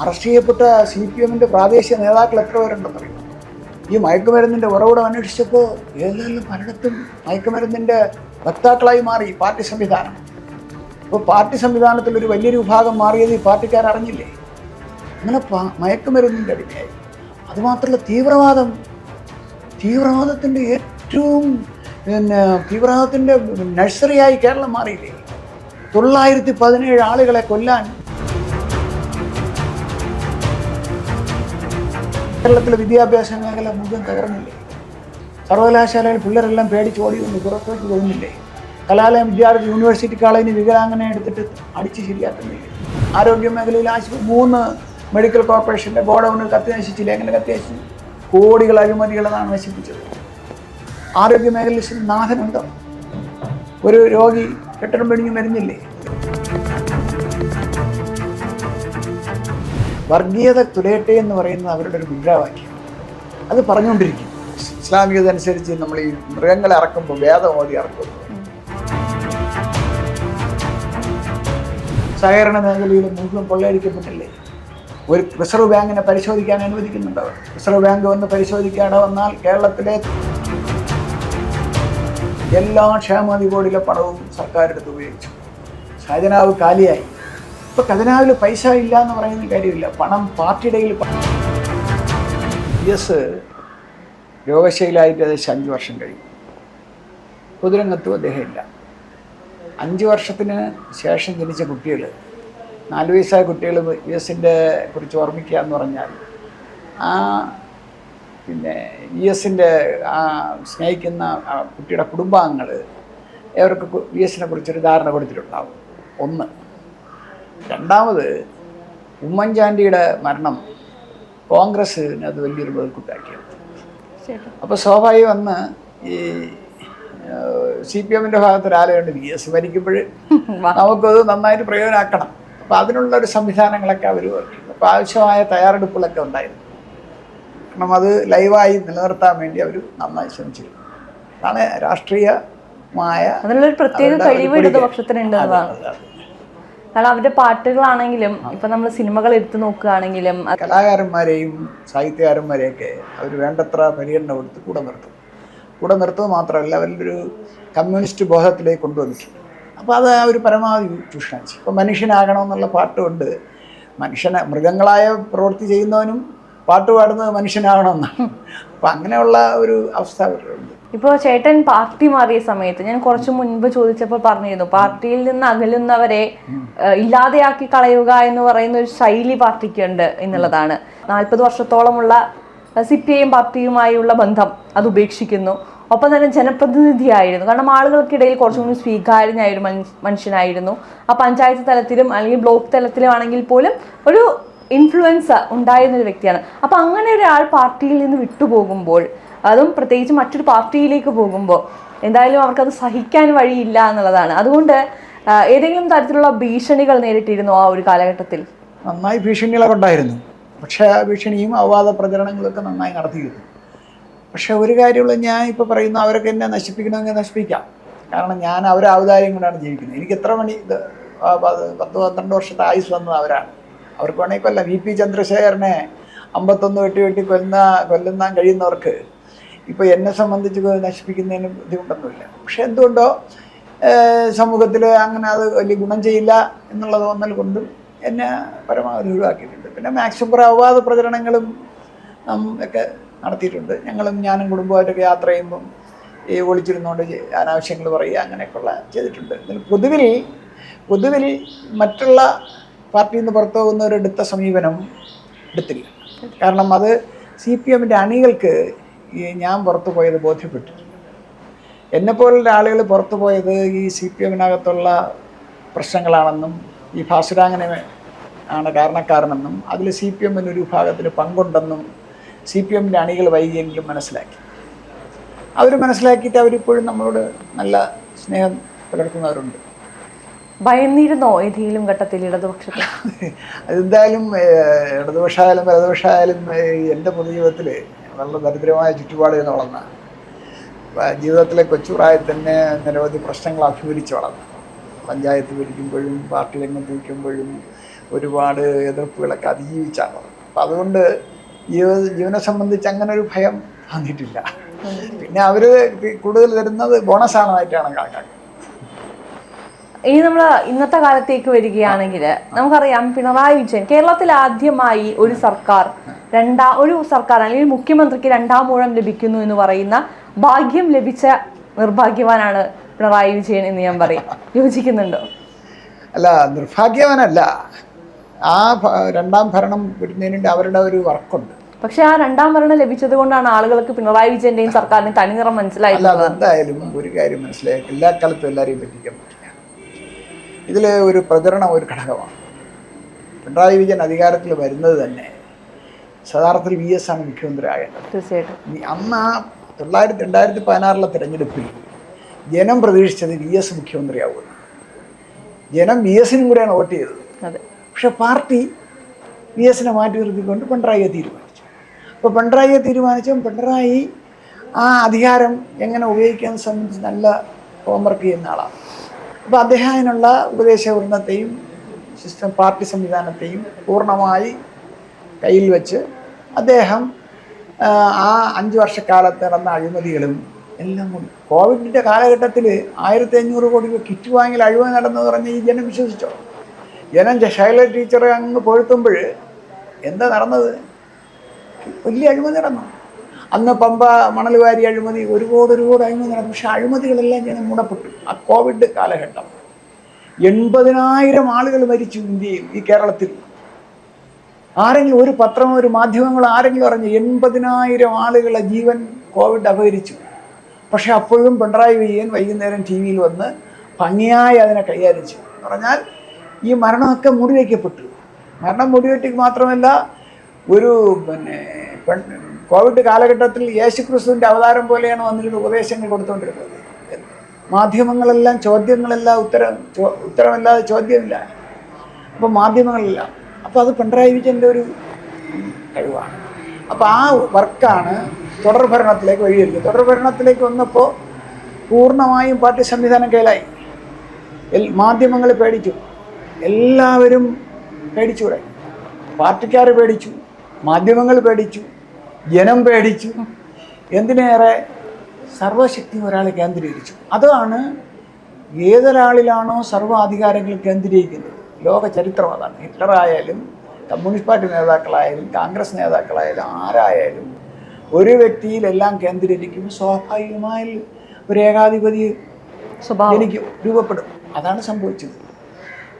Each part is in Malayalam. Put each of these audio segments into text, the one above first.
അറസ്റ്റ് ചെയ്യപ്പെട്ട സി പി എമ്മിന്റെ പ്രാദേശിക നേതാക്കൾ എത്ര പേരുണ്ടെന്നറിയാം? ഈ മയക്കുമരുന്നിന്റെ ഉറവിടം അന്വേഷിച്ചപ്പോൾ ഏതെല്ലാം പലയിടത്തും മയക്കുമരുന്നിന്റെ വക്താക്കളായി മാറി പാർട്ടി സംവിധാനം. അപ്പോൾ പാർട്ടി സംവിധാനത്തിൽ ഒരു വലിയൊരു വിഭാഗം മാറിയത് ഈ പാർട്ടിക്കാർ അറിഞ്ഞില്ലേ? അങ്ങനെ മയക്കുമരുന്നിന്റെ അടിമയായി. അതുമാത്രമല്ല തീവ്രവാദം. തീവ്രവാദത്തിന്റെ ഏറ്റവും പിന്നെ തീവ്രവാദത്തിന്റെ നഴ്സറിയായി കേരളം മാറിയില്ലേ? തൊള്ളായിരത്തി പതിനേഴ് ആളുകളെ കൊല്ലാൻ കേരളത്തിലെ വിദ്യാഭ്യാസ മേഖല മുഴുവൻ തകർന്നില്ലേ? സർവകലാശാലയിൽ പിള്ളേരെല്ലാം പേടിച്ച് ഓടി വന്ന് പുറത്തേക്ക് പോകുന്നില്ലേ? കലാലയം വിദ്യാർത്ഥി യൂണിവേഴ്സിറ്റി കോളേജിന് വികലാംഗനെ എടുത്തിട്ട് അടിച്ച് ശരിയാക്കുന്നില്ലേ? ആരോഗ്യ മേഖലയിൽ ആശുപത്രി മൂന്ന് മെഡിക്കൽ കോർപ്പറേഷന്റെ ഗോഡൗണിൽ കത്തി നശിച്ചില്ല എങ്ങനെ കത്തി നശിച്ചു കോടികൾ അഴിമതികളെന്നാണ് നശിപ്പിച്ചത്. ആരോഗ്യ മേഖലയിൽ നാഥനുണ്ടോ? ഒരു രോഗി കെട്ടിടം പെടിഞ്ഞ് മരുന്നില്ലേ വർഗീയത തുലയട്ടെ എന്ന് പറയുന്നത് അവരുടെ ഒരു മുദ്രാവാക്യം. അത് പറഞ്ഞുകൊണ്ടിരിക്കും. ഇസ്ലാമികത അനുസരിച്ച് നമ്മൾ ഈ മൃഗങ്ങളെ ഇറക്കുമ്പോൾ വേദം ഓതി സഹകരണ മേഖലയിൽ മുഴുവൻ കൊള്ളയടിക്കപ്പെട്ടില്ലേ? ഒരു റിസർവ് ബാങ്കിനെ പരിശോധിക്കാൻ അനുവദിക്കുന്നുണ്ട് അവർ. റിസർവ് ബാങ്ക് വന്ന് പരിശോധിക്കാതെ വന്നാൽ കേരളത്തിലെ എല്ലാ ക്ഷേമനിധി ബോർഡിലെ പണവും സർക്കാർ എടുത്ത് ഉപയോഗിച്ചു. ഷാജനാവ് കാലിയായി. ഇപ്പൊ ഖജനാവിൽ പൈസ ഇല്ല എന്ന് പറയുന്ന കാര്യമില്ല. പണം പാർട്ടിയുടെ കയ്യിൽ എസ് രോഗശൈലായിട്ട് ഏകദേശം അഞ്ച് വർഷം കഴിഞ്ഞു. പൊതുരംഗത്തും അദ്ദേഹം ഇല്ല അഞ്ച് വർഷത്തിന് ശേഷം ജനിച്ച കുട്ടികൾ നാല് വയസ്സായ കുട്ടികൾ യു എസിന്റെ കുറിച്ച് ഓർമ്മിക്കുക എന്ന് പറഞ്ഞാൽ ആ പിന്നെ യു എസിന്റെ ആ സ്നേഹിക്കുന്ന കുട്ടിയുടെ കുടുംബാംഗങ്ങൾ അവർക്ക് യു എസിനെ കുറിച്ചൊരു ധാരണ കൊടുത്തിട്ടുണ്ടാവും. ഒന്ന് രണ്ടാമത് ഉമ്മൻചാണ്ടിയുടെ മരണം കോൺഗ്രസ്സിന് അത് വലിയൊരു മുതൽക്കൂട്ടാക്കിയത് അപ്പോൾ സ്വാഭാവികം വന്ന് ഈ സി പി എമ്മിന്റെ ഭാഗത്ത് ഒരാളുണ്ട് വി എസ് ഭരിക്കുമ്പോൾ നമുക്കത് നന്നായിട്ട് പ്രയോജനമാക്കണം അപ്പോൾ അതിനുള്ള ഒരു സംവിധാനങ്ങളൊക്കെ അവർ അപ്പോൾ ആവശ്യമായ തയ്യാറെടുപ്പുകളൊക്കെ ഉണ്ടായിരുന്നു. കാരണം അത് ലൈവായി നിലനിർത്താൻ വേണ്ടി അവർ നന്നായി ശ്രമിച്ചിരുന്നു. അതാണ് രാഷ്ട്രീയമായ അതിനുള്ളൊരു പ്രത്യേക കഴിവ്. ഇടതുപക്ഷത്തിനുണ്ട് അതെ, എന്നതാണ് അതെ, അതെ. കാരണം അവരുടെ പാട്ടുകളാണെങ്കിലും ഇപ്പൊ നമ്മൾ സിനിമകൾ എടുത്തു നോക്കുകയാണെങ്കിലും കലാകാരന്മാരെയും സാഹിത്യകാരന്മാരെയൊക്കെ അവർ വേണ്ടത്ര പരിഗണന കൊടുത്ത് കൂടെ നിർത്തും. കൂടെ നിർത്തുക മാത്രമല്ല അവരൊരു കമ്മ്യൂണിസ്റ്റ് ബോധത്തിലേക്ക് കൊണ്ടുവന്നിട്ടുണ്ട്. അപ്പോൾ അത് അവർ പരമാവധി ചൂഷണം ചെയ്യും ഇപ്പോൾ മനുഷ്യനാകണമെന്നുള്ള പാട്ടുകൊണ്ട് മനുഷ്യനെ മൃഗങ്ങളായ പ്രവൃത്തി ചെയ്യുന്നവനും പാട്ട് പാടുന്നത് മനുഷ്യനാകണമെന്നാണ്. അപ്പം അങ്ങനെയുള്ള ഒരു അവസ്ഥ അവരുണ്ട് ഇപ്പോൾ ചേട്ടൻ പാർട്ടി മാറിയ സമയത്ത് ഞാൻ കുറച്ച് മുൻപ് ചോദിച്ചപ്പോൾ പറഞ്ഞിരുന്നു പാർട്ടിയിൽ നിന്ന് അകലുന്നവരെ ഇല്ലാതെയാക്കി കളയുക എന്ന് പറയുന്ന ഒരു ശൈലി പാർട്ടിക്ക് ഉണ്ട് എന്നുള്ളതാണ്. നാൽപ്പത് വർഷത്തോളമുള്ള സി പി പാർട്ടിയുമായുള്ള ബന്ധം അത് ഉപേക്ഷിക്കുന്നു. ഒപ്പം തന്നെ ജനപ്രതിനിധിയായിരുന്നു. കാരണം ആളുകൾക്കിടയിൽ കുറച്ചും കൂടി സ്വീകാര്യനായ ഒരു മനുഷ്യനായിരുന്നു. ആ പഞ്ചായത്ത് തലത്തിലും അല്ലെങ്കിൽ ബ്ലോക്ക് തലത്തിലും ആണെങ്കിൽ പോലും ഒരു ഇൻഫ്ലുവൻസ് ഉണ്ടായിരുന്ന ഒരു വ്യക്തിയാണ്. അപ്പൊ അങ്ങനെ ഒരാൾ പാർട്ടിയിൽ നിന്ന് വിട്ടുപോകുമ്പോൾ അതും പ്രത്യേകിച്ച് മറ്റൊരു പാർട്ടിയിലേക്ക് പോകുമ്പോൾ എന്തായാലും അവർക്കത് സഹിക്കാൻ വഴിയില്ല എന്നുള്ളതാണ്. അതുകൊണ്ട് ഏതെങ്കിലും തരത്തിലുള്ള ഭീഷണികൾ നേരിട്ടിരുന്നു ആ ഒരു കാലഘട്ടത്തിൽ? നന്നായി ഭീഷണികളൊക്കെ ഉണ്ടായിരുന്നു. പക്ഷേ ഭീഷണിയും അവാദ പ്രചരണങ്ങളൊക്കെ നന്നായി നടത്തിയിരുന്നു. പക്ഷേ ഒരു കാര്യമുള്ള ഞാൻ ഇപ്പോൾ പറയുന്ന അവരൊക്കെ എന്നെ നശിപ്പിക്കണമെങ്കിൽ നശിപ്പിക്കാം. കാരണം ഞാൻ അവരെ ഔദാര്യം കൊണ്ടാണ് ജീവിക്കുന്നത്. എനിക്ക് എത്ര മണി ഇത് പത്ത് പന്ത്രണ്ട് വർഷത്തെ ആയുസ് വന്നത് അവരാണ്. അവർക്ക് വേണമെങ്കിൽ കൊല്ലാം. വി പി ചന്ദ്രശേഖരനെ അമ്പത്തൊന്ന് വെട്ടി വെട്ടി കൊല്ലുന്ന കൊല്ലുന്നാൻ കഴിയുന്നവർക്ക് ഇപ്പോൾ എന്നെ സംബന്ധിച്ച് നശിപ്പിക്കുന്നതിന് ബുദ്ധിമുട്ടൊന്നുമില്ല. പക്ഷെ എന്തുകൊണ്ടോ സമൂഹത്തിൽ അങ്ങനെ അത് വലിയ ഗുണം ചെയ്യില്ല എന്നുള്ള തോന്നൽ കൊണ്ടും എന്നെ പരമാവധി ഒഴിവാക്കിയിട്ടുണ്ട്. പിന്നെ മാക്സിമം കുറേ അവാദ പ്രചരണങ്ങളും ഒക്കെ നടത്തിയിട്ടുണ്ട്. ഞങ്ങളും ഞാനും കുടുംബമായിട്ടൊക്കെ യാത്ര ചെയ്യുമ്പം ഈ ഒളിച്ചിരുന്നുകൊണ്ട് അനാവശ്യങ്ങൾ പറയുക അങ്ങനെയൊക്കെയുള്ള ചെയ്തിട്ടുണ്ട്. എന്നാൽ പൊതുവിൽ പൊതുവിൽ മറ്റുള്ള പാർട്ടിയിൽ നിന്ന് പുറത്തു പോകുന്നവരെടുത്ത സമീപനം എടുത്തില്ല. കാരണം അത് സി പി എമ്മിന്റെ അണികൾക്ക് ഞാൻ പുറത്തു പോയത് ബോധ്യപ്പെട്ടിട്ടുണ്ട് എന്നെപ്പോലുള്ള ആളുകൾ പുറത്തു പോയത് ഈ സി പി എമ്മിനകത്തുള്ള പ്രശ്നങ്ങളാണെന്നും ഈ ഭാസുരാങ്ങനെ ആണ് കാരണക്കാരനെന്നും അതിൽ സി പി എമ്മിന് ഒരു വിഭാഗത്തിന് പങ്കുണ്ടെന്നും സി പി എമ്മിന്റെ അണികൾ വൈകിയെങ്കിലും മനസ്സിലാക്കി. അവർ മനസ്സിലാക്കിയിട്ട് അവരിപ്പോഴും നമ്മളോട് നല്ല സ്നേഹം പുലർത്തുന്നവരുണ്ട്. ഭയന്നിരുന്നോ ഏതെങ്കിലും ഘട്ടത്തിൽ ഇടതുപക്ഷത്തിൽ അതെന്തായാലും ഇടതുപക്ഷമായാലും വലതുപക്ഷമായാലും എന്റെ പൊതുജീവിതത്തിൽ വളരെ ദരിദ്രമായ ചുറ്റുപാടുകൾ നിന്ന് വളർന്ന. ജീവിതത്തിലെ കൊച്ചുപ്രായത്തിൽ തന്നെ നിരവധി പ്രശ്നങ്ങൾ അഭിമുഖിച്ച് വളർന്നു. പഞ്ചായത്ത് ഭരിക്കുമ്പോഴും പാർട്ടി രംഗത്ത് നിൽക്കുമ്പോഴും ഒരുപാട് എതിർപ്പുകളൊക്കെ അതിജീവിച്ചാണ് അപ്പം അതുകൊണ്ട് ജീവ ജീവനെ സംബന്ധിച്ച് അങ്ങനെ ഒരു ഭയം വന്നിട്ടില്ല. പിന്നെ അവർ കൂടുതൽ തരുന്നത് ബോണസാണായിട്ടാണ് കണക്കാക്കുന്നത്. ഇനി നമ്മൾ ഇന്നത്തെ കാലത്തേക്ക് വരികയാണെങ്കിൽ നമുക്കറിയാം പിണറായി വിജയൻ കേരളത്തിൽ ആദ്യമായി ഒരു സർക്കാർ രണ്ടാ ഒരു സർക്കാർ അല്ലെങ്കിൽ മുഖ്യമന്ത്രിക്ക് രണ്ടാം ഊഴം ലഭിക്കുന്നു എന്ന് പറയുന്ന ഭാഗ്യം ലഭിച്ച നിർഭാഗ്യവാനാണ് പിണറായി വിജയൻ എന്ന് ഞാൻ പറയും. യോജിക്കുന്നുണ്ടോ? അല്ല നിർഭാഗ്യവാനല്ല. ആ രണ്ടാം ഭരണം വരുന്നതിനുണ്ട് അവരുടെ ഒരു വർക്കുണ്ട്. പക്ഷെ ആ രണ്ടാം ഭരണം ലഭിച്ചത് കൊണ്ടാണ് ആളുകൾക്ക് പിണറായി വിജയന്റെയും സർക്കാരിന്റെയും തനിനിറം അല്ല മനസ്സിലായിട്ടുള്ളത് അതെന്തായാലും ഒരു കാര്യം മനസ്സിലായി. എല്ലാ കാലത്തും എല്ലാവരെയും പറ്റിക്കാൻ ഇതിൽ ഒരു പ്രചരണം ഒരു ഘടകമാണ്. പിണറായി വിജയൻ അധികാരത്തിൽ വരുന്നത് തന്നെ യഥാർത്ഥത്തിൽ വി എസ് ആണ് മുഖ്യമന്ത്രി ആകേണ്ടത് തീർച്ചയായിട്ടും അന്ന് ആ തൊള്ളായിരത്തി രണ്ടായിരത്തി പതിനാറിലെ തെരഞ്ഞെടുപ്പിൽ ജനം പ്രതീക്ഷിച്ചത് വി എസ് മുഖ്യമന്ത്രിയാവുമെന്ന്. ജനം വി എസിനും കൂടെയാണ് വോട്ട് ചെയ്തത്. പക്ഷെ പാർട്ടി വി എസിനെ മാറ്റി നിർത്തിക്കൊണ്ട് പിണറായിയെ തീരുമാനിച്ചു. അപ്പോൾ പിണറായിയെ തീരുമാനിച്ചും പിണറായി ആ അധികാരം എങ്ങനെ ഉപയോഗിക്കാൻ സംബന്ധിച്ച് നല്ല ഹോംവർക്ക് ചെയ്യുന്ന ആളാണ്. അപ്പോൾ അദ്ദേഹം അതിനുള്ള സിസ്റ്റം പാർട്ടി സംവിധാനത്തെയും പൂർണമായി കയ്യിൽ വെച്ച് അദ്ദേഹം ആ, ആ അഞ്ച് വർഷക്കാലത്ത് നടന്ന അഴിമതികളും എല്ലാം കൂടി. കോവിഡിന്റെ കാലഘട്ടത്തിൽ ആയിരത്തി അഞ്ഞൂറ് കോടി രൂപ കിറ്റ് വാങ്ങിൽ അഴിമതി നടന്നു പറഞ്ഞ് ഈ ജനം വിശ്വസിച്ചോ? ജനം ശൈല ടീച്ചറെ അങ്ങ് പൊഴുത്തുമ്പോൾ എന്താ നടന്നത്? വലിയ അഴിമതി നടന്നു. അന്ന് പമ്പ മണൽ വാരി അഴിമതി ഒരുപാട് ഒരുപാട് അഴിമതി നടന്നു. പക്ഷെ അഴിമതികളെല്ലാം ഞാൻ മൂടപ്പെട്ടു. ആ കോവിഡ് കാലഘട്ടം. എൺപതിനായിരം ആളുകൾ മരിച്ചു ഇന്ത്യയിൽ ഈ കേരളത്തിൽ. ആരെങ്കിലും ഒരു പത്രമോ ഒരു മാധ്യമങ്ങളോ ആരെങ്കിലും അറിഞ്ഞു എൺപതിനായിരം ആളുകളെ ജീവൻ കോവിഡ് അപഹരിച്ചു. പക്ഷെ അപ്പോഴും പിണറായി വിജയൻ വൈകുന്നേരം ടി വിയിൽ വന്ന് ഭംഗിയായി അതിനെ കൈകാര്യം ചെയ്തു. എന്ന് പറഞ്ഞാൽ ഈ മരണമൊക്കെ മുടിവെക്കപ്പെട്ടു. മരണം മുടിവെട്ടിക്ക് മാത്രമല്ല ഒരു പിന്നെ കോവിഡ് കാലഘട്ടത്തിൽ യേശുക്രിസ്തുവിന്റെ അവതാരം പോലെയാണ് വന്നിരുന്ന ഉപദേശങ്ങൾ കൊടുത്തുകൊണ്ടിരുന്നത് മാധ്യമങ്ങളെല്ലാം ചോദ്യങ്ങളെല്ലാം ഉത്തരം ഉത്തരമില്ലാതെ ചോദ്യമില്ല. അപ്പോൾ മാധ്യമങ്ങളില്ല. അപ്പോൾ അത് പിണറായി വിജയന്റെ ഒരു കഴിവാണ്. അപ്പോൾ ആ വർക്കാണ് തുടർ ഭരണത്തിലേക്ക് വഴിയൊരുക്കുക തുടർ ഭരണത്തിലേക്ക് വന്നപ്പോൾ പൂർണമായും പാർട്ടി സംവിധാനം കയ്യിലായി എൽ മാധ്യമങ്ങൾ പേടിച്ചു. എല്ലാവരും പേടിച്ചു കൂടെ പാർട്ടിക്കാർ പേടിച്ചു. മാധ്യമങ്ങൾ പേടിച്ചു. ജനം പേടിച്ചു. എന്തിനേറെ? സർവശക്തി ഒരാളെ കേന്ദ്രീകരിച്ചു. അതാണ് ഏതൊരാളിലാണോ സർവാധികാരങ്ങൾ കേന്ദ്രീകരിക്കുന്നത്. ലോക ചരിത്രം അതാണ് ഹിറ്റ്ലറായാലും കമ്മ്യൂണിസ്റ്റ് പാർട്ടി നേതാക്കളായാലും കോൺഗ്രസ് നേതാക്കളായാലും ആരായാലും ഒരു വ്യക്തിയിലെല്ലാം കേന്ദ്രീകരിക്കുമ്പോൾ സ്വാഭാവികമായി ഒരു ഏകാധിപതി എനിക്ക് രൂപപ്പെടും. അതാണ് സംഭവിച്ചത്.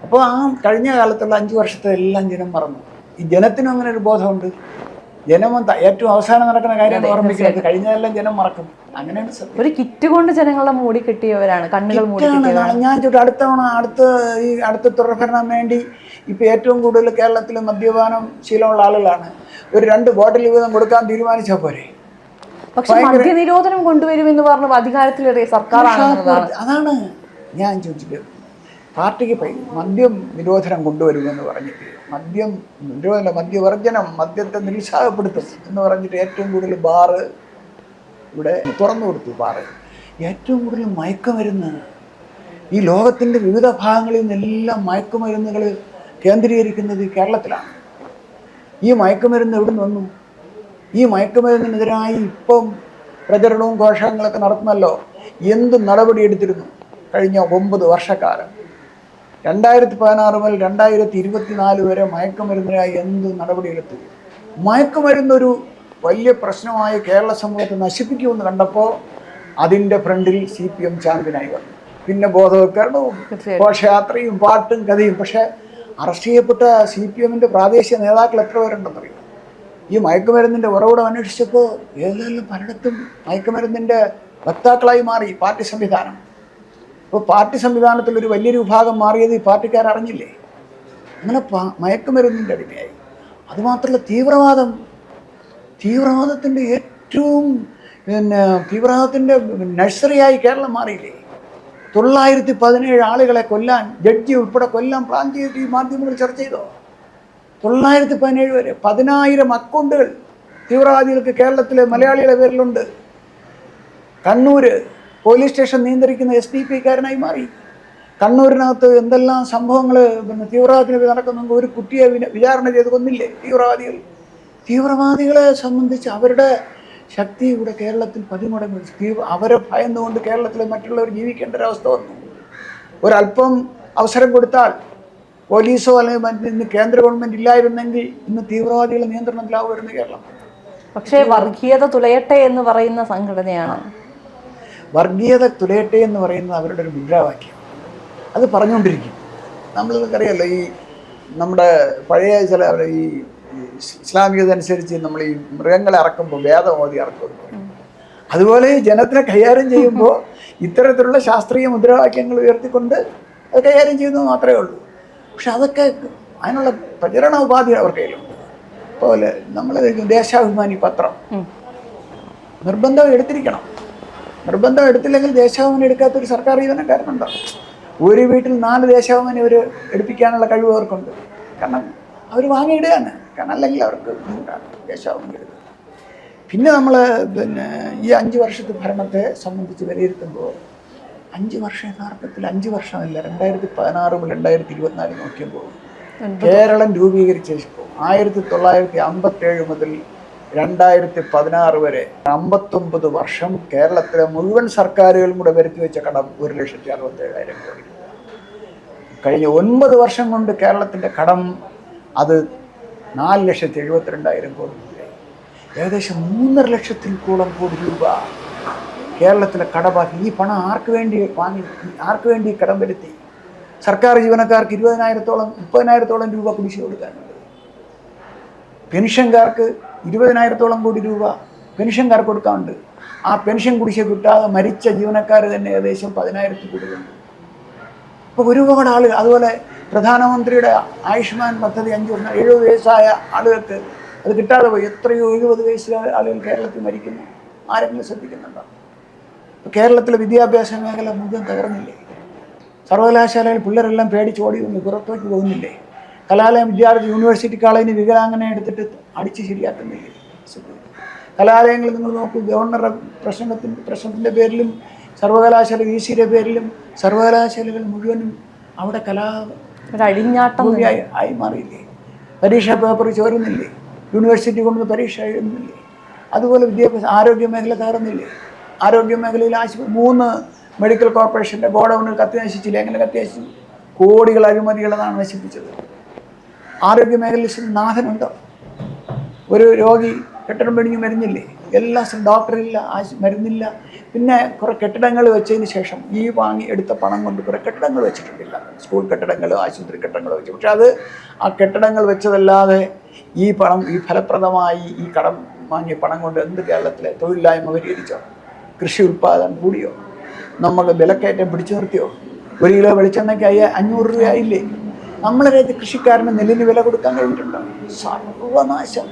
അപ്പോൾ ആ കഴിഞ്ഞ കാലത്തുള്ള അഞ്ച് വർഷത്തെ എല്ലാം ജനം മറന്നു. ഈ ജനത്തിനും അങ്ങനെ ഒരു ബോധമുണ്ട്. ജനം ഏറ്റവും അവസാനം നടക്കുന്ന കാര്യമാണ് ഓർമ്മിക്കുന്നത് കഴിഞ്ഞതെല്ലാം ജനം മറക്കും. അങ്ങനെയാണ് ഒരു കിറ്റ് കൊണ്ട് ജനങ്ങളെ മൂടി കിട്ടിയവരാണ് കണ്ണുകൾ മൂടി ഞാൻ ചോദിച്ചു അടുത്ത തവണ അടുത്ത ഈ അടുത്ത തുടർഭരണം വേണ്ടി ഇപ്പം ഏറ്റവും കൂടുതൽ കേരളത്തിൽ മദ്യപാനം ശീലമുള്ള ആളുകളാണ്. ഒരു രണ്ട് ബോട്ടിൽ വീതം കൊടുക്കാൻ തീരുമാനിച്ചാൽ പോരെ? പക്ഷെ മദ്യനിരോധനം കൊണ്ടുവരുമെന്ന് പറഞ്ഞു അധികാരത്തിലേറിയ സർക്കാരാണെന്നതാണ് അതാണ്. ഞാൻ ചോദിച്ചത് പാർട്ടിക്ക് മദ്യം നിരോധനം കൊണ്ടുവരുമെന്ന് പറഞ്ഞിട്ട് മദ്യം നിരോധന മദ്യവർജനം മദ്യത്തെ നിരുത്സാഹപ്പെടുത്തും എന്ന് പറഞ്ഞിട്ട് ഏറ്റവും കൂടുതൽ ബാറ് ഇവിടെ തുറന്നു കൊടുത്തു ബാറ് ഏറ്റവും കൂടുതൽ മയക്കുമരുന്ന്. ഈ ലോകത്തിന്റെ വിവിധ ഭാഗങ്ങളിൽ നിന്നെല്ലാം മയക്കുമരുന്നുകൾ കേന്ദ്രീകരിക്കുന്നത് കേരളത്തിലാണ്. ഈ മയക്കുമരുന്ന് എവിടെ നിന്ന് വന്നു? ഈ മയക്കുമരുന്നിനെതിരായി ഇപ്പം പ്രചരണവും ഘോഷങ്ങളൊക്കെ നടത്തുന്നല്ലോ. എന്ത് നടപടി എടുത്തിരുന്നു കഴിഞ്ഞ ഒമ്പത് വർഷക്കാലം. രണ്ടായിരത്തി പതിനാറ് മുതൽ രണ്ടായിരത്തി ഇരുപത്തിനാല് വരെ മയക്കുമരുന്നിനായി എന്ത് നടപടിയെടുത്തു? മയക്കുമരുന്നൊരു വലിയ പ്രശ്നമായ കേരള സമൂഹത്തെ നശിപ്പിക്കുമെന്ന് കണ്ടപ്പോൾ അതിന്റെ ഫ്രണ്ടിൽ സി പി എം ചാമ്പ്യനായി വന്നു. പിന്നെ ബോധവൽക്കരണവും. ഘോഷയാത്രയും പാട്ടും കഥയും. പക്ഷേ അറസ്റ്റ് ചെയ്യപ്പെട്ട സി പി എമ്മിന്റെ പ്രാദേശിക നേതാക്കൾ എത്ര പേരുണ്ടെന്നറിയാം? ഈ മയക്കുമരുന്നിന്റെ ഉറവിടം അന്വേഷിച്ചപ്പോൾ ഏതെല്ലാം പലയിടത്തും മയക്കുമരുന്നിന്റെ വക്താക്കളായി മാറി പാർട്ടി സംവിധാനം. അപ്പോൾ പാർട്ടി സംവിധാനത്തിൽ ഒരു വലിയൊരു വിഭാഗം മാറിയത് ഈ പാർട്ടിക്കാർ അറിഞ്ഞില്ലേ? അങ്ങനെ മയക്കുമരുന്നിന്റെ അടിമയായി. അതുമാത്രമല്ല തീവ്രവാദം. തീവ്രവാദത്തിന്റെ ഏറ്റവും പിന്നെ തീവ്രവാദത്തിന്റെ നഴ്സറിയായി കേരളം മാറിയില്ലേ? തൊള്ളായിരത്തി പതിനേഴ് ആളുകളെ കൊല്ലാൻ ജഡ്ജി ഉൾപ്പെടെ കൊല്ലാൻ പ്ലാൻ ചെയ്തിട്ട് ഈ മാധ്യമങ്ങൾ ചർച്ച ചെയ്തോ? തൊള്ളായിരത്തി പതിനേഴ് വരെ പതിനായിരം അക്കൗണ്ടുകൾ തീവ്രവാദികൾക്ക് കേരളത്തിലെ മലയാളികളുടെ പേരിലുണ്ട്. കണ്ണൂര് പോലീസ് സ്റ്റേഷൻ നിയന്ത്രിക്കുന്ന എസ് ഡി പി കാരനായി മാറി. കണ്ണൂരിനകത്ത് എന്തെല്ലാം സംഭവങ്ങൾ പിന്നെ തീവ്രവാദത്തിന് നടക്കുന്നു ഒരു കുട്ടിയെ വിചാരണ ചെയ്ത് കൊന്നില്ലേ തീവ്രവാദികൾ? തീവ്രവാദികളെ സംബന്ധിച്ച് അവരുടെ ശക്തി ഇവിടെ കേരളത്തിൽ പതിമുടങ്ങി തീവ്ര അവരെ ഭയന്നുകൊണ്ട് കേരളത്തിൽ മറ്റുള്ളവർ ജീവിക്കേണ്ട ഒരവസ്ഥ വന്നു. ഒരല്പം അവസരം കൊടുത്താൽ പോലീസോ അല്ലെങ്കിൽ ഇന്ന് കേന്ദ്ര ഗവൺമെന്റ് ഇല്ലായിരുന്നെങ്കിൽ ഇന്ന് തീവ്രവാദികളുടെ നിയന്ത്രണത്തിലാവുമായിരുന്നു കേരളം. പക്ഷേ വർഗീയത തുലയട്ടെ എന്ന് പറയുന്ന സംഘടനയാണ്. വർഗീയത തുലയട്ടെ എന്ന് പറയുന്നത് അവരുടെ ഒരു മുദ്രാവാക്യം. അത് പറഞ്ഞുകൊണ്ടിരിക്കും. നമ്മൾക്കറിയാലോ ഈ നമ്മുടെ പഴയ ചില അവരുടെ ഈ ഇസ്ലാമികത അനുസരിച്ച് നമ്മൾ ഈ മൃഗങ്ങളെ ഇറക്കുമ്പോൾ വേദം ഓതി ഇറക്കും അതുപോലെ ഈ ജനത്തിനെ കൈകാര്യം ചെയ്യുമ്പോൾ ഇത്തരത്തിലുള്ള ശാസ്ത്രീയ മുദ്രാവാക്യങ്ങൾ ഉയർത്തിക്കൊണ്ട് അത് കൈകാര്യം ചെയ്യുന്നത് മാത്രമേ ഉള്ളൂ. പക്ഷെ അതൊക്കെ അതിനുള്ള പ്രചരണ ഉപാധി അവർക്ക് കയ്യിലുണ്ട്. പോലെ നമ്മൾ ദേശാഭിമാനി പത്രം നിർബന്ധം എടുത്തിരിക്കണം. നിർബന്ധം എടുത്തില്ലെങ്കിൽ ദേശാഭിമാനി എടുക്കാത്ത ഒരു സർക്കാർ കാരണമുണ്ടോ? ഒരു വീട്ടിൽ നാല് ദേശാഭിമാനി അവർ എടുപ്പിക്കാനുള്ള കഴിവ് അവർക്കുണ്ട്. കാരണം അവർ വാങ്ങിയിടുകയാണ്. കാരണം അല്ലെങ്കിൽ അവർക്ക് ബുദ്ധിമുട്ടാണ് ദേശാഭിമാനി എടുക്കുക പിന്നെ നമ്മൾ പിന്നെ ഈ അഞ്ച് വർഷത്തെ ഭരണത്തെ സംബന്ധിച്ച് വിലയിരുത്തുമ്പോൾ അഞ്ച് വർഷം യഥാർത്ഥത്തിൽ അഞ്ച് വർഷമല്ല രണ്ടായിരത്തി പതിനാറ് മുതൽ രണ്ടായിരത്തി ഇരുപത്തിനാല് നോക്കിയപ്പോൾ കേരളം രൂപീകരിച്ച ശേഷം ആയിരത്തി തൊള്ളായിരത്തി അമ്പത്തേഴ് മുതൽ രണ്ടായിരത്തി പതിനാറ് വരെ അമ്പത്തൊമ്പത് വർഷം കേരളത്തിലെ മുഴുവൻ സർക്കാരുകളും കൂടെ വരുത്തി വെച്ച കടം ഒരു ലക്ഷത്തി അറുപത്തേഴായിരം കോടി. കഴിഞ്ഞ ഒൻപത് വർഷം കൊണ്ട് കേരളത്തിന്റെ കടം അത് നാല് ലക്ഷത്തി എഴുപത്തിരണ്ടായിരം കോടി ഏകദേശം മൂന്നര ലക്ഷത്തിൽ കൂടം കോടി രൂപ കേരളത്തിലെ കടബാക്കി ഈ പണം ആർക്ക് വേണ്ടി വാങ്ങി ആർക്ക് വേണ്ടി കടം വരുത്തി? സർക്കാർ ജീവനക്കാർക്ക് ഇരുപതിനായിരത്തോളം മുപ്പതിനായിരത്തോളം രൂപ കുടിശ്ശിക കൊടുക്കാനുണ്ട്. പെൻഷൻകാർക്ക് ഇരുപതിനായിരത്തോളം കോടി രൂപ പെൻഷൻകാർക്ക് കൊടുക്കാറുണ്ട് ആ പെൻഷൻ കുടിശ്ശ കിട്ടാതെ മരിച്ച ജീവനക്കാർ തന്നെ ഏകദേശം പതിനായിരത്തിൽ കൂടുതലുണ്ട്. അപ്പോൾ ഒരുപാട് ആളുകൾ അതുപോലെ പ്രധാനമന്ത്രിയുടെ ആയുഷ്മാൻ പദ്ധതി അഞ്ച് വർഷം എഴുപത് വയസ്സായ ആളുകൾക്ക് അത് കിട്ടാതെ പോയി. എത്രയോ എഴുപത് വയസ്സിലെ ആളുകൾ കേരളത്തിൽ മരിക്കുന്നു. ആരെങ്കിലും ശ്രദ്ധിക്കുന്നുണ്ടോ? കേരളത്തിലെ വിദ്യാഭ്യാസ മേഖല മുഴുവൻ തകർന്നില്ലേ? സർവകലാശാലയിൽ പിള്ളേരെല്ലാം പേടിച്ചോടി ഒന്ന് പുറത്തേക്ക് പോകുന്നില്ലേ? കലാലയം വിദ്യാർത്ഥി യൂണിവേഴ്സിറ്റി കോളേജിന് വികലാംഗനെ എടുത്തിട്ട് അടിച്ച് ശരിയാക്കുന്നില്ല. കലാലയങ്ങൾ നിങ്ങൾ നോക്കൂ ഗവർണറുടെ പ്രശ്നത്തിന്റെ പ്രശ്നത്തിന്റെ പേരിലും സർവകലാശാല വി സിയുടെ പേരിലും സർവകലാശാലകൾ മുഴുവനും അവിടെ കലാ ഭൂമിയായി ആയി മാറിയില്ലേ? പരീക്ഷാ പേപ്പർ ചോരുന്നില്ലേ? യൂണിവേഴ്സിറ്റി കൊണ്ടുവന്ന് പരീക്ഷ എഴുതുന്നില്ലേ? അതുപോലെ വിദ്യാഭ്യാസ ആരോഗ്യ മേഖല തകർന്നില്ലേ? ആരോഗ്യ മേഖലയിൽ ആശുപത്രി മൂന്ന് മെഡിക്കൽ കോർപ്പറേഷന്റെ ഗോഡൗണിൽ കത്തി നശിച്ചില്ലേ എങ്ങനെ കത്തി നശിച്ചു. കോടികൾ അഴിമതികളെന്നാണ് നശിപ്പിച്ചത്. ആരോഗ്യ മേഖലയിൽ നാഥനുണ്ടോ? ഒരു രോഗി കെട്ടിടം പണിഞ്ഞ് മരുന്നില്ലേ എല്ലാ ഡോക്ടറില്ല ആശു മരുന്നില്ല. പിന്നെ കുറേ കെട്ടിടങ്ങൾ വെച്ചതിന് ശേഷം ഈ വാങ്ങി എടുത്ത പണം കൊണ്ട് കുറേ കെട്ടിടങ്ങൾ വെച്ചിട്ടുണ്ടില്ല. സ്കൂൾ കെട്ടിടങ്ങൾ ആശുപത്രി കെട്ടിടങ്ങൾ വെച്ചു. പക്ഷെ അത് ആ കെട്ടിടങ്ങൾ വെച്ചതല്ലാതെ ഈ പണം ഈ ഫലപ്രദമായി ഈ കടം വാങ്ങിയ പണം കൊണ്ട് എന്ത് കേരളത്തിലെ തൊഴിലില്ലായ്മ പരിഹരിച്ചോ? കൃഷി ഉൽപ്പാദനം കൂടിയോ? നമ്മൾ വിലക്കയറ്റം പിടിച്ചു നിർത്തിയോ? ഒരു കിലോ വെളിച്ചെണ്ണയ്ക്ക് അയ്യ അഞ്ഞൂറ് രൂപയായില്ലേ? നമ്മളെ രാജ്യത്ത് കൃഷിക്കാരന് നെല്ലിന് വില കൊടുക്കാൻ കഴിഞ്ഞിട്ടുണ്ടോ? സർവനാശം.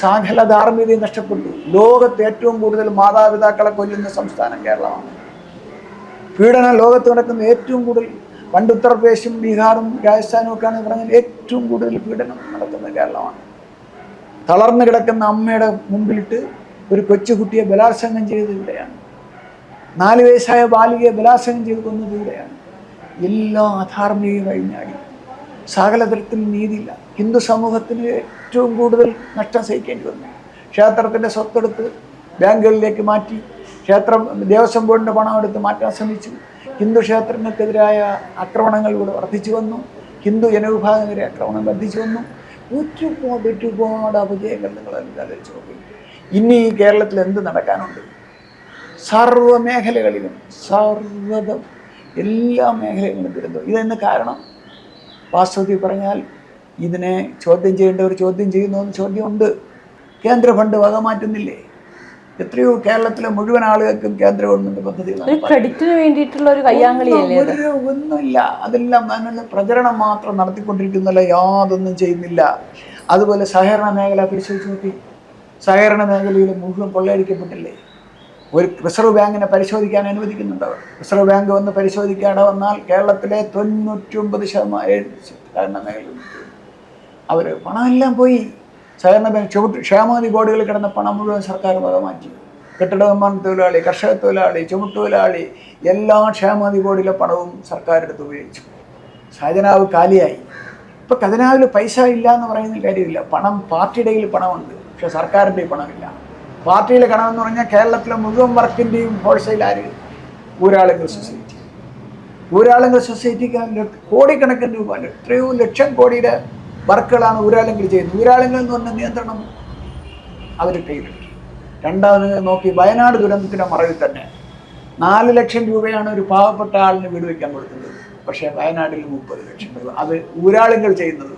സകല ധാർമ്മികതയും നഷ്ടപ്പെട്ടു. ലോകത്ത് ഏറ്റവും കൂടുതൽ മാതാപിതാക്കളെ കൊല്ലുന്ന സംസ്ഥാനം കേരളമാണ്. പീഡനം ലോകത്ത് നടക്കുന്ന ഏറ്റവും കൂടുതൽ പണ്ട് ഉത്തർപ്രദേശും ബീഹാറും രാജസ്ഥാനും ഒക്കെയാണ് പറഞ്ഞാൽ ഏറ്റവും കൂടുതൽ പീഡനം നടക്കുന്ന കേരളമാണ്. തളർന്നു കിടക്കുന്ന അമ്മയുടെ മുമ്പിലിട്ട് ഒരു കൊച്ചുകുട്ടിയെ ബലാത്സംഗം ചെയ്തത് ഇവിടെയാണ്. നാല് വയസ്സായ ബാലികയെ ബലാത്സംഗം ചെയ്ത് കൊന്നത് ഇവിടെയാണ്. എല്ലാ അധാർമികം കഴിഞ്ഞാടി സകലതരത്തിൽ നീതിയില്ല. ഹിന്ദു സമൂഹത്തിന് ഏറ്റവും കൂടുതൽ നഷ്ടം സഹിക്കേണ്ടി വന്നു. ക്ഷേത്രത്തിന്റെ സ്വത്തെടുത്ത് ബാങ്കുകളിലേക്ക് മാറ്റി ക്ഷേത്രം ദേവസ്വം ബോർഡിന്റെ പണം എടുത്ത് മാറ്റാൻ ശ്രമിച്ചു. ഹിന്ദു ക്ഷേത്രങ്ങൾക്കെതിരായ ആക്രമണങ്ങൾ ഇവിടെ വർദ്ധിച്ചു വന്നു. ഹിന്ദു ജനവിഭാഗങ്ങളെ ആക്രമണം വർദ്ധിച്ചു വന്നു. ഒരുപാട് ഒരുപാട് അപജയങ്ങൾ നിങ്ങൾ ആലോചിച്ച് നോക്കി ഇനി ഈ കേരളത്തിൽ എന്ത് നടക്കാനുണ്ട്? സർവ മേഖലകളിലും സർവതം എല്ലാ മേഖലകളിലും ദുരന്തം. ഇതെന്ന് കാരണം? വാസ്തവത്തിൽ പറഞ്ഞാൽ ഇതിനെ ചോദ്യം ചെയ്യേണ്ടവർ ചോദ്യം ചെയ്യുന്നു എന്ന് ചോദ്യമുണ്ട്. കേന്ദ്ര ഫണ്ട് വക മാറ്റുന്നില്ലേ? എത്രയോ കേരളത്തിലെ മുഴുവൻ ആളുകൾക്കും കേന്ദ്ര ഗവൺമെന്റ് പദ്ധതികളാണ് ക്രെഡിറ്റിന് വേണ്ടിയിട്ടുള്ള ഒരു കയ്യാങ്കളിയല്ലേ ഒന്നുമില്ല. അതെല്ലാം പ്രചരണം മാത്രം നടത്തിക്കൊണ്ടിരിക്കുന്നല്ല യാതൊന്നും ചെയ്യുന്നില്ല. അതുപോലെ സഹകരണ മേഖല പരിശോധിച്ച് നോക്കി. സഹകരണ മേഖലയിൽ മുഴുവൻ കൊള്ളയടിക്കപ്പെട്ടില്ലേ ഒരു റിസർവ് ബാങ്കിനെ പരിശോധിക്കാൻ അനുവദിക്കുന്നുണ്ട് അവർ. റിസർവ് ബാങ്ക് വന്ന് പരിശോധിക്കാതെ വന്നാൽ കേരളത്തിലെ തൊണ്ണൂറ്റൊമ്പത് ശതമാനം സഹകരണ മേഖലയിൽ അവർ പണമെല്ലാം പോയി. സഹകരണ ബാങ്ക് ചുവട്ട് ക്ഷേമനിധി ബോർഡുകളിൽ കിടന്ന പണം മുഴുവൻ സർക്കാർ വക മാറ്റി. കെട്ടിട നിർമ്മാണ തൊഴിലാളി കർഷക തൊഴിലാളി ചുമട്ടുതൊഴിലാളി എല്ലാ ക്ഷേമനിധി ബോർഡിലെ പണവും സർക്കാർ എടുത്ത് ഉപയോഗിച്ചു. ഖജനാവ് കാലിയായി. ഇപ്പം ഖജനാവിൽ പൈസ ഇല്ല എന്ന് പറയുന്ന കാര്യമില്ല. പണം പാർട്ടിയുടെ പണമുണ്ട്. പക്ഷെ സർക്കാരിന്റെ പണമില്ല. പാർട്ടിയിലെ കണമെന്ന് പറഞ്ഞാൽ കേരളത്തിലെ മുഴുവൻ വർക്കിന്റെയും ഹോൾസെയിൽ ആര് ഊരാളുകൾ സൊസൈറ്റി. ഊരാളുങ്കൽ സൊസൈറ്റിക്ക് കോടിക്കണക്കിന് രൂപ എത്രയോ ലക്ഷം കോടിയുടെ വർക്കുകളാണ് ഊരാളുങ്കൽ ചെയ്യുന്നത്. ഊരാളുങ്കൽ എന്ന് പറഞ്ഞ നിയന്ത്രണം അവർ കയ്യിലെടുക്കും രണ്ടാമത് നോക്കി വയനാട് ദുരന്തത്തിന്റെ മറവിൽ തന്നെ നാല് ലക്ഷം രൂപയാണ് ഒരു പാവപ്പെട്ട ആളിന് വീട് വയ്ക്കാൻ കൊടുക്കുന്നത്. പക്ഷേ വയനാട്ടിൽ മുപ്പത് ലക്ഷം രൂപ. അത് ഊരാളുങ്കൽ ചെയ്യുന്നത്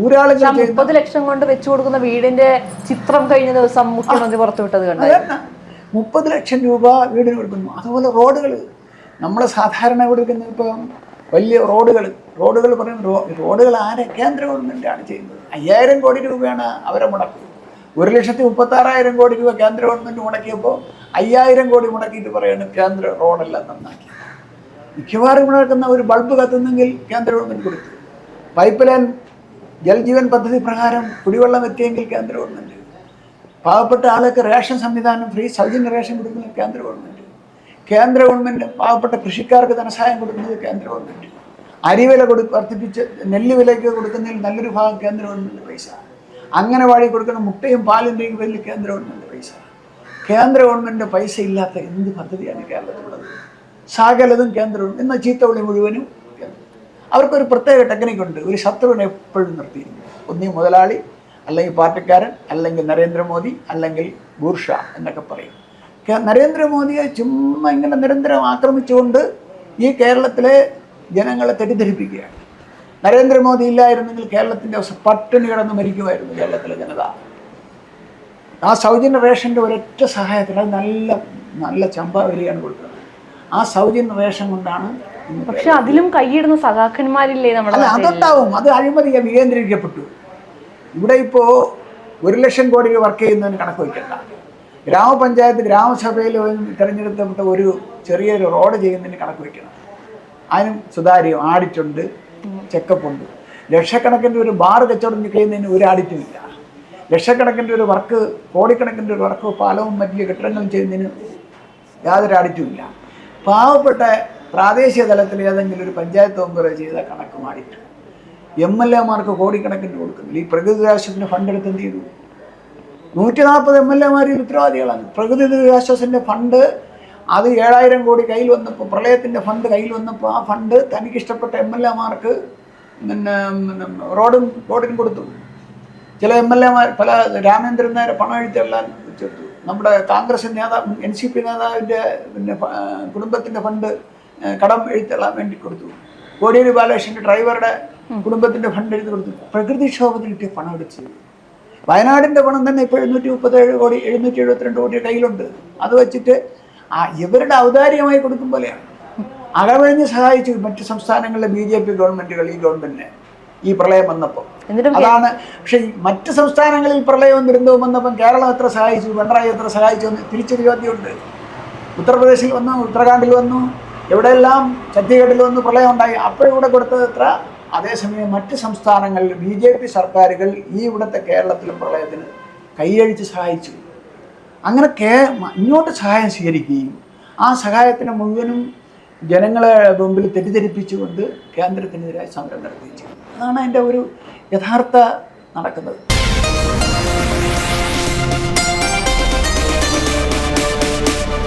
മുപ്പത് ലക്ഷം കൊണ്ട് വെച്ചു കൊടുക്കുന്ന വീടിന്റെ ചിത്രം കഴിഞ്ഞ ദിവസം മുഖ്യമന്ത്രി പുറത്തുവിട്ടത് അതന്നെ മുപ്പത് ലക്ഷം രൂപ വീടിന് കൊടുക്കുന്നു. അതുപോലെ റോഡുകൾ. നമ്മൾ സാധാരണ കൊടുക്കുന്ന ഇപ്പം വലിയ റോഡുകൾ. റോഡുകൾ പറയും റോഡുകൾ ആരെ? കേന്ദ്ര ഗവൺമെന്റാണ് ചെയ്യുന്നത്. അയ്യായിരം കോടി രൂപയാണ് അവരെ മുടക്കുക ഒരു ലക്ഷത്തി മുപ്പത്താറായിരം കോടി രൂപ കേന്ദ്ര ഗവൺമെന്റ് മുടക്കിയപ്പോൾ അയ്യായിരം കോടി മുടക്കിയിട്ട് പറയാണ് കേന്ദ്ര റോഡെല്ലാം നന്നാക്കി. മിക്കവാറും മുടക്കുന്ന ഒരു ബൾബ് കത്തുന്നെങ്കിൽ കേന്ദ്ര ഗവൺമെന്റ് കൊടുത്തു. പൈപ്പ് ലൈൻ ജൽജീവൻ പദ്ധതി പ്രകാരം കുടിവെള്ളം എത്തിയെങ്കിൽ കേന്ദ്ര ഗവൺമെന്റ് പാവപ്പെട്ട ആൾക്ക് റേഷൻ സംവിധാനം ഫ്രീ സൗജന്യ റേഷൻ കൊടുക്കുന്നത് കേന്ദ്ര ഗവൺമെന്റ് കേന്ദ്ര ഗവൺമെന്റ് പാവപ്പെട്ട കൃഷിക്കാർക്ക് ധനസഹായം കൊടുക്കുന്നത് കേന്ദ്ര ഗവൺമെന്റ് അരിവില കൊടു വർദ്ധിപ്പിച്ച് നെല്ല് വിലയ്ക്ക് കൊടുക്കുന്നതിൽ നല്ലൊരു ഭാഗം കേന്ദ്ര ഗവൺമെന്റ് പൈസ. അങ്ങനെ വാഴി കൊടുക്കുന്ന മുട്ടയും പാലിന്റെയും പേരിൽ കേന്ദ്ര ഗവൺമെന്റ് പൈസ. കേന്ദ്ര ഗവൺമെന്റ് പൈസ ഇല്ലാത്ത എന്ത് പദ്ധതിയാണ് കേരളത്തിലുള്ളത്? സകലതും കേന്ദ്ര ഗവൺമെന്റ് എന്നാൽ ചീത്തവിളി മുഴുവനും അവർക്കൊരു പ്രത്യേക ടെക്നിക് ഉണ്ട് ഒരു ശത്രുവിനെ എപ്പോഴും നിർത്തിയിരുന്നു ഒന്നീ മുതലാളി അല്ലെങ്കിൽ പാർട്ടിക്കാരൻ അല്ലെങ്കിൽ നരേന്ദ്രമോദി അല്ലെങ്കിൽ ബൂർഷ എന്നൊക്കെ പറയും. നരേന്ദ്രമോദിയെ ചുമ്മാ ഇങ്ങനെ നിരന്തരം ആക്രമിച്ചുകൊണ്ട് ഈ കേരളത്തിലെ ജനങ്ങളെ തെറ്റിദ്ധരിപ്പിക്കുകയാണ്. നരേന്ദ്രമോദി ഇല്ലായിരുന്നെങ്കിൽ കേരളത്തിന്റെ അവസ്ഥ പട്ടിണി കിടന്ന് മരിക്കുമായിരുന്നു കേരളത്തിലെ ജനത. ആ സൗജന്യ റേഷന്റെ ഒരൊറ്റ സഹായത്തിൽ അത് നല്ല നല്ല ചമ്പാവലിയാണ് കൊടുക്കുന്നത്. ആ സൗജന്യ റേഷൻ കൊണ്ടാണ് പക്ഷെ അതിലും കൈയിടുന്ന സഖാക്കന്മാരില്ലേ നമ്മുടെ? അതുണ്ടാവും. അത് അഴിമതി വികേന്ദ്രീകരിക്കപ്പെട്ടു ഇവിടെ ഇപ്പോ ഒരു ലക്ഷം കോടി രൂപ വർക്ക് ചെയ്യുന്നതിന് കണക്ക് വയ്ക്കണ്ട. ഗ്രാമപഞ്ചായത്ത് ഗ്രാമസഭയിൽ തിരഞ്ഞെടുക്കപ്പെട്ട ഒരു ചെറിയൊരു റോഡ് ചെയ്യുന്നതിന് കണക്ക് വയ്ക്കണം. അതിനും സുതാര്യം ആഡിറ്റ് ഉണ്ട്. ചെക്കപ്പ് ഉണ്ട്. ലക്ഷക്കണക്കിന്റെ ഒരു ബാർ കച്ചവടം ചെയ്യുന്നതിന് ഒരു ആഡിറ്റും ഇല്ല. ലക്ഷക്കണക്കിന്റെ ഒരു വർക്ക് കോടിക്കണക്കിന്റെ ഒരു വർക്ക് പാലവും മറ്റു കെട്ടിടങ്ങളും ചെയ്യുന്നതിന് യാതൊരു ആഡിറ്റും ഇല്ല. പാവപ്പെട്ട പ്രാദേശിക തലത്തിൽ ഏതെങ്കിലും ഒരു പഞ്ചായത്ത് മെമ്പർ ചെയ്ത കണക്ക് മാറിയിട്ട് എം എൽ എമാർക്ക് കോടിക്കണക്കിന് കൊടുക്കുന്നില്ല ഈ പ്രകൃതി ദുരിതാശ്വാസത്തിന്റെ ഫണ്ട് എടുത്ത് എന്ത് ചെയ്തു? നൂറ്റി നാൽപ്പത് എം എൽ എമാരിൽ ഉത്തരവാദികളാണ്. പ്രകൃതി ദുരിതാശ്വാസത്തിന്റെ ഫണ്ട് അത് ഏഴായിരം കോടി കയ്യിൽ വന്നപ്പോൾ പ്രളയത്തിന്റെ ഫണ്ട് കയ്യിൽ വന്നപ്പോൾ ആ ഫണ്ട് തനിക്കിഷ്ടപ്പെട്ട എം എൽ എമാർക്ക് പിന്നെ റോഡും റോഡിനും കൊടുത്തു. ചില എം എൽ എമാർ പല രാമേന്ദ്രൻ നേരെ പണം എഴുത്തെല്ലാം നമ്മുടെ കോൺഗ്രസ് നേതാവ് എൻ സി പി നേതാവിന്റെ പിന്നെ കുടുംബത്തിന്റെ ഫണ്ട് കടം എഴുത്തള്ളാൻ വേണ്ടി കൊടുത്തു. കോടിയേരി ബാലകൃഷ്ണന്റെ ഡ്രൈവറുടെ കുടുംബത്തിന്റെ ഫണ്ട് എഴുതി കൊടുത്തു. പ്രകൃതിക്ഷോഭത്തിൽ കിട്ടിയ പണം എടുത്ത് വയനാടിന്റെ പണം തന്നെ ഇപ്പോൾ എഴുന്നൂറ്റി മുപ്പത്തേഴ് കോടി എഴുന്നൂറ്റി എഴുപത്തിരണ്ട് കോടി കയ്യിലുണ്ട്. അത് വെച്ചിട്ട് ആ ഇവരുടെ ഔദാര്യമായി കൊടുക്കും പോലെയാണ്. അകവഴിഞ്ഞ് സഹായിച്ചു മറ്റു സംസ്ഥാനങ്ങളിലെ ബി ജെ പി ഗവൺമെന്റുകൾ ഈ ഗവൺമെന്റിനെ ഈ പ്രളയം വന്നപ്പോൾ. അതാണ് പക്ഷേ മറ്റ് സംസ്ഥാനങ്ങളിൽ പ്രളയവും ദുരന്തവും വന്നപ്പം കേരളം എത്ര സഹായിച്ചു പിണറായി എത്ര സഹായിച്ചു എന്ന് തിരിച്ചൊരു ചോദ്യമുണ്ട്. ഉത്തർപ്രദേശിൽ വന്നു ഉത്തരാഖണ്ഡിൽ വന്നു എവിടെയെല്ലാം ഛത്തീസ്ഗഡിൽ ഒന്ന് പ്രളയം ഉണ്ടായി അപ്പോഴിവിടെ കൊടുത്തത് എത്ര? അതേസമയം മറ്റ് സംസ്ഥാനങ്ങളിൽ ബി ജെ പി സർക്കാരുകൾ ഈ ഇവിടുത്തെ കേരളത്തിലും പ്രളയത്തിന് കൈയഴിച്ച് സഹായിച്ചു. അങ്ങനെ കേ ഇങ്ങോട്ട് സഹായം സ്വീകരിക്കുകയും ആ സഹായത്തിന് മുഴുവനും ജനങ്ങളെ മുമ്പിൽ തെറ്റിദ്ധരിപ്പിച്ചുകൊണ്ട് കേന്ദ്രത്തിനെതിരായി സമരം നടത്തി അതാണ് അതിന്റെ ഒരു യഥാർത്ഥ നടക്കുന്നത്.